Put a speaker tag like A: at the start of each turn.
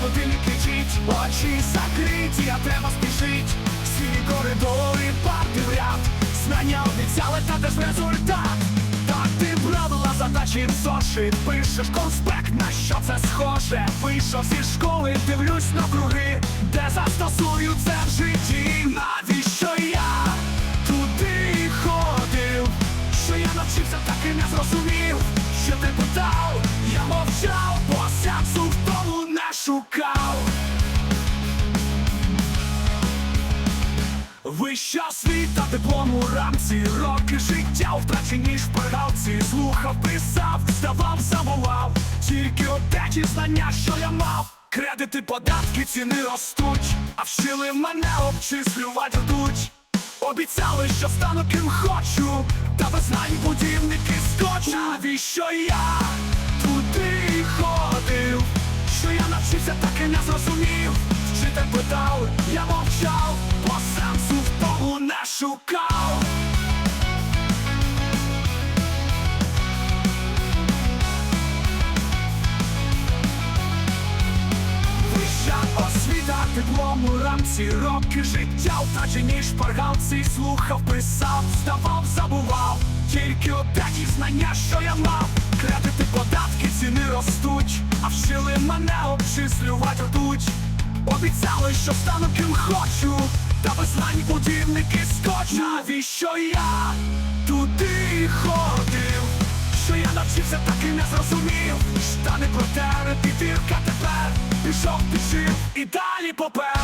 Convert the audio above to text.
A: болить, очі закриті, а треба спішить. Всі коридори, парти в ряд, знання обіцяли, та де ж результат. Так ти правила задачі в зошит Пишеш конспект, на що це схоже Вийшов зі школи, дивлюсь на круги Де застосую це в житті Навіщо я туди ходив? Що я навчився, так і не зрозумів Що ти Вища освіта, диплом у рамці, роки життя втрачені шпигалці Слухав, писав, здавав, забував. Тільки одежі знання, що я мав. Кредити, податки, ціни ростуть, а вчили мене обчислювати ртуть. Обіцяли, що стану ким хочу, та без знань будівники скочу Навіщо я Що я навчився, так і не зрозумів. Вчитель питав, я мовчав, бо сенсу в тому не шукав. Освіта, диплом у рамці, роки життя втрачені шпаргалці. Слухав, писав, здавав, забував. Тільки отакі знання, що я мав Кредити, податки, ціни ростуть, а вчили мене обчислювати ртуть. Обіцяли, що стану ким хочу, та без знань будівники скочу Навіщо я туди ходив? Що я навчився, так і не зрозумів. Штани протери, підірка тепер. Пішов, пішив і далі попер